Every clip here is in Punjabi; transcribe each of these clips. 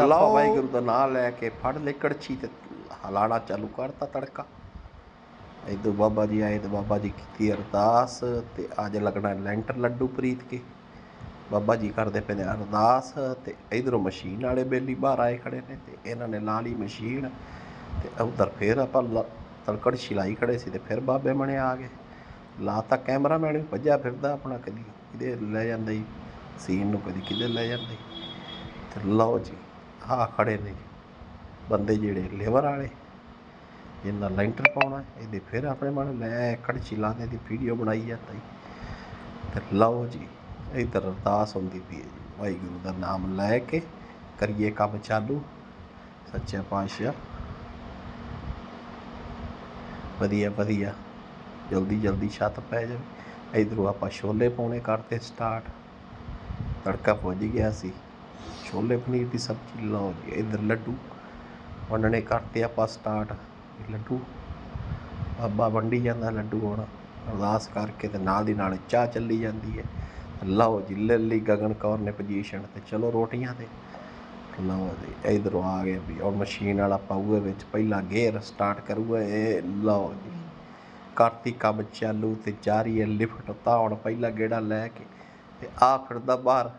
ਅੱਲਾਹ ਵਾਹਿਗੁਰੂ ਦਾ ਨਾਮ ਲੈ ਕੇ ਫੜ ਲੈ ਕੜਛੀ ਤੇ ਹਲਾਣਾ ਚਾਲੂ ਕਰਤਾ ਤੜਕਾ। ਇਦੋਂ ਬਾਬਾ ਜੀ ਆਏ ਤੇ ਬਾਬਾ ਜੀ ਕੀਤੀ ਅਰਦਾਸ ਤੇ ਅੱਜ ਲੱਗਣਾ ਲੈਂਟਰ ਲੱਡੂ ਪ੍ਰੀਤ ਕੇ। ਬਾਬਾ ਜੀ ਕਰਦੇ ਪਏ ਨੇ ਅਰਦਾਸ ਤੇ ਇਧਰੋਂ ਮਸ਼ੀਨ ਵਾਲੇ ਬੇਲੀ ਬਾਹਰ ਆਏ ਖੜੇ ਨੇ ਤੇ ਇਹਨਾਂ ਨੇ ਲਾ ਲਈ ਮਸ਼ੀਨ ਤੇ ਉਧਰ ਫੇਰ ਆਪਾਂ ਲ- ਛਿਲਾਈ ਖੜੇ ਸੀ ਤੇ ਫਿਰ ਬਾਬੇ ਮਣੇ ਆ ਗਏ। ਲਾਤਾ ਕੈਮਰਾਮੈਨ ਵੀ ਭੱਜਿਆ ਫਿਰਦਾ ਆਪਣਾ ਕਦੀ ਕਿਤੇ ਲੈ ਜਾਂਦਾ ਹੀ ਸੀਨ ਨੂੰ ਕਦੀ ਕਿਤੇ ਲੈ ਜਾਂਦਾ ਈ। ਤੇ ਲਓ ਜੀ ਆਹ ਖੜੇ ਨੇ ਬੰਦੇ ਜਿਹੜੇ ਲੇਬਰ ਵਾਲੇ, ਇਹਨਾਂ ਲੈਂਟਰ ਪਾਉਣਾ, ਇਹਦੇ ਫਿਰ ਆਪਣੇ ਮਨ ਲੈ ਕੜਛੀ ਲਾਉਂਦੇ ਦੀ ਵੀਡੀਓ ਬਣਾਈ ਜਾਂਦਾ ਜੀ ਤੇ ਲਓ ਜੀ, ਇਧਰ ਅਰਦਾਸ ਹੁੰਦੀ ਪਈ ਹੈ ਜੀ, ਵਾਹਿਗੁਰੂ ਦਾ ਨਾਮ ਲੈ ਕੇ ਕਰੀਏ ਕੰਮ ਚਾਲੂ। ਸੱਚੇ ਪਾਤਸ਼ਾਹ, ਵਧੀਆ ਵਧੀਆ, ਜਲਦੀ ਜਲਦੀ ਛੱਤ ਪੈ ਜਾਵੇ। ਇਧਰੋਂ ਆਪਾਂ ਛੋਲੇ ਪਾਉਣੇ ਕਰਤੇ ਸਟਾਰਟ ਤੜਕਾ ਪੁੱਜ ਗਿਆ ਸੀ। ਛੋਲੇ ਪਨੀਰ ਦੀ ਸਬਜ਼ੀ ਲਓ ਜੀ, ਇਧਰ ਲੱਡੂ। ਵੰਡਣੇ ਕਰਤੇ ਆਪਾਂ ਸਟਾਰਟ ਲੱਡੂ, ਬਾਬਾ ਵੰਡੀ ਜਾਂਦਾ ਲੱਡੂ ਹੁਣ। ਅਰਦਾਸ ਕਰਕੇ ਤੇ ਨਾਲ ਦੀ ਨਾਲ ਚਾਹ ਚੱਲੀ ਜਾਂਦੀ ਹੈ। ਲਓ ਜੀ, ਲੱਲੀ ਗਗਨ ਕੌਰ ਨੇ ਪੋਜੀਸ਼ਨ ਤੇ। ਚਲੋ ਰੋਟੀਆਂ ਤੇ। ਲਓ ਜੀ, ਇਧਰੋਂ ਆ ਗਏ ਵੀ ਔਰ ਮਸ਼ੀਨ ਵਾਲਾ ਪਾਊਗਾ ਵਿੱਚ। ਪਹਿਲਾ ਗੇਅਰ ਸਟਾਰਟ ਕਰੂਗਾ ਇਹ। ਲਓ ਜੀ ਕਰਤੀ ਕੰਮ ਚਾਲੂ ਤੇ ਜਾਰੀ ਹੈ ਲਿਫਟ ਤਾਂ ਹੁਣ ਪਹਿਲਾ ਗੇੜਾ ਲੈ ਕੇ ਤੇ ਆ ਫਿਰਦਾ ਬਾਹਰ।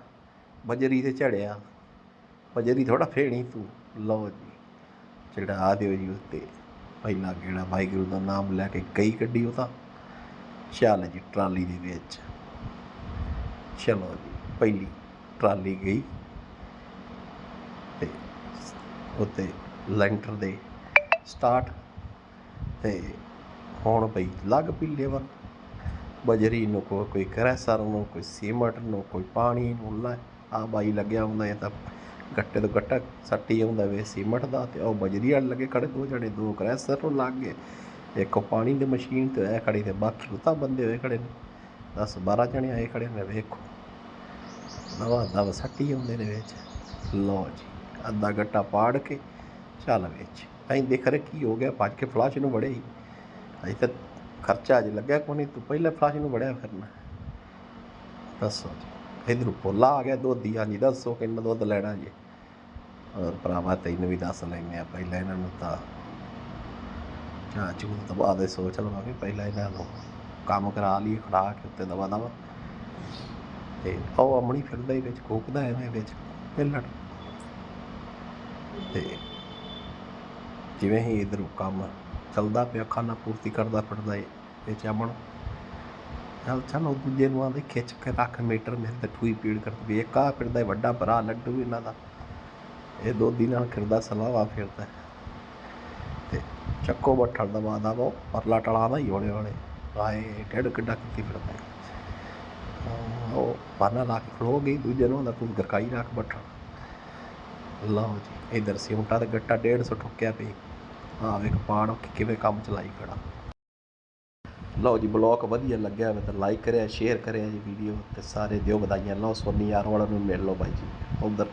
ਬਜਰੀ ਤੇ ਝੜਿਆ ਬਜਰੀ ਥੋੜਾ ਫੇਣੀ ਤੂੰ। ਲਓ ਜੀ, ਜਿਹੜਾ ਆ ਦਿਓ ਜੀ ਉੱਤੇ। ਪਹਿਲਾ ਗੇੜਾ ਵਾਹਿਗੁਰੂ ਦਾ ਨਾਮ ਲੈ ਕੇ ਕਈ ਕੱਢੀ ਉਹ ਤਾਂ। ਚੱਲ ਜੀ ਟਰਾਲੀ ਦੇ ਵਿੱਚ। ਚਲੋ ਜੀ, ਪਹਿਲੀ ਟਰਾਲੀ ਗਈ। ਤੇ ਉੱਤੇ ਲੈਂਟਰ ਦੇ ਸਟਾਰਟ। ਤੇ ਹੁਣ ਪਈ ਲੱਗ ਪਈ ਲੇਵਰ ਬਜਰੀ ਨੂੰ ਕੋਈ ਕੋਈ ਕਰੈਸਰ ਨੂੰ, ਕੋਈ ਸੀਮਟ ਨੂੰ, ਕੋਈ ਪਾਣੀ ਨੂੰ ਲੈ। ਆ ਬਾਈ ਲੱਗਿਆ ਹੁੰਦਾ ਇਹ ਤਾਂ ਗੱਟੇ ਤੋਂ ਗੱਟਾ ਸੱਟੀ ਆਉਂਦਾ ਵੇ, ਸੀਮਟ ਦਾ ਤੇ ਉਹ ਬਜਰੀ ਵਾਲੇ ਲੱਗੇ ਖੜੇ, ਦੋ ਜਣੇ, ਦੋ ਕਰੈਸਰ ਨੂੰ ਲੱਗ ਗਏ। ਇੱਕ ਪਾਣੀ ਦੀ ਮਸ਼ੀਨ ਤੇ ਇਹ ਖੜੀ ਤੇ ਬਾਕੀ ਉਹ ਬੰਦੇ ਹੋਏ ਖੜੇ ਨੇ। 10 12 ਜਣੇ ਆਏ ਖੜੇ ਨੇ, ਵੇਖੋ। ਨਵਾਂ ਦਵਾ ਸੱਟੀ ਆਉਂਦੇ ਨੇ ਵਿੱਚ। ਲਓ ਜੀ, ਅੱਧਾ ਗੱਟਾ ਪਾੜ ਕੇ, ਚੱਲ ਵਿੱਚ। ਐਂ ਦੇਖ ਰਹੇ ਕੀ ਹੋ ਗਿਆ, ਭੱਜ ਕੇ ਫਲਾਸ਼ ਨੂੰ ਵੜੇ ਹੀ। ਅਜੇ ਤਾਂ ਖਰਚਾ ਅਜ ਲੱਗਿਆ ਕੋਈ ਨਹੀਂ, ਤੂੰ ਪਹਿਲਾਂ ਫਲਾਸ਼ ਨੂੰ ਵੜਿਆ ਫਿਰਨਾ। ਦੱਸੋ ਜੀ। ਇਧਰ ਪੋਲਾ ਆ ਗਿਆ ਦੁੱਧ ਹਾਂਜੀ, ਦੱਸੋ ਕਿੰਨਾ ਦੁੱਧ ਲੈਣਾ ਜੀ? ਔਰ ਭਰਾਵਾ, ਤੈਨੂੰ ਵੀ ਦੱਸ ਲੈਂਦੇ ਆ ਪਹਿਲਾਂ ਇਹਨਾਂ ਨੂੰ ਤਾਂ ਚਾਹ ਚੂਹ ਤੋਂ ਬਾਅਦ ਸੋਚ ਲਵਾਂਗੇ ਪਹਿਲਾਂ ਇਹਨਾਂ ਨੂੰ ਕੰਮ ਕਰਾ ਲਈ ਖੜਾ ਕੇ ਉੱਤੇ ਦਵਾ ਦਵਾ। ਤੇ ਉਹ ਅਮਣੀ ਫਿਰਦਾ ਹੀ ਵਿੱਚ ਕੋਕਦਾ ਐਵੇਂ ਵਿੱਚ ਮਿਲਣ ਤੇ ਜਿਵੇਂ ਹੀ ਇਧਰੋਂ ਕੰਮ ਚੱਲਦਾ ਪਿਆ ਖਾਣਾ ਪੂਰਤੀ ਕਰਦਾ ਫਿਰਦਾ ਏ ਵਿੱਚ ਅਮਣ ਚੱਲ, ਚਲੋ ਦੂਜੇ ਨੂੰ ਆਂਦੇ, ਖਿੱਚ ਕੇ ਰੱਖ ਮੀਟਰ ਮੇਰੇ ਤੇ ਠੂਈ ਪੀੜ ਕਰਦੀ ਵੀ ਇੱਕ ਫਿਰਦਾ ਏ ਵੱਡਾ ਭਰਾ ਲੱਡੂ ਇਹਨਾਂ ਦਾ। ਇਹ ਦੋ ਦਿਨਾਂ ਫਿਰਦਾ ਸਲਾਵਾ ਫਿਰਦਾ ਤੇ। ਚੱਕੋ ਬੱਠਲ ਦਾ ਵਾਦਾ ਉਹ ਪਰਲਾ ਟਲਾ ਦਾ ਹੀ ਹੌਲੇ ਹੌਲੇ। ਆਏ, ਡੇਢ ਕਿੱਡਾ ਕੀਤੀ ਫਿਰਦਾ ਉਹ ਪਾਨਾ ਲਾ ਕੇ ਖਲੋ ਗਈ, ਦੂਜੇ ਨੂੰ ਆਂਦਾ, ਤੂੰ ਗਰਕਾਈ ਰੱਖ ਬੱਠਲ। ਲਓ ਜੀ, ਇਧਰ ਸਿਮਟਾ ਦਾ ਗੱਟਾ 150 ਠੁੱਕਿਆ ਪਈ। ਆ ਵੇਖ, ਪਾੜ ਕਿਵੇਂ ਕੰਮ ਚਲਾਈ ਖੜਾ। ਲਓ ਜੀ, ਬਲੌਗ ਵਧੀਆ ਲੱਗਿਆ ਹੋਵੇ ਤਾਂ ਲਾਈਕ ਕਰਿਆ ਸ਼ੇਅਰ ਕਰਿਆ ਜੀ ਵੀਡੀਓ ਤੇ ਸਾਰੇ ਦਿਓ ਵਧਾਈਆਂ। ਲਓ ਸੋਨੀ ਯਾਰ ਵਾਲਾ ਨੂੰ ਮਿਲ ਲਓ ਬਾਈ ਜੀ। ਉਧਰ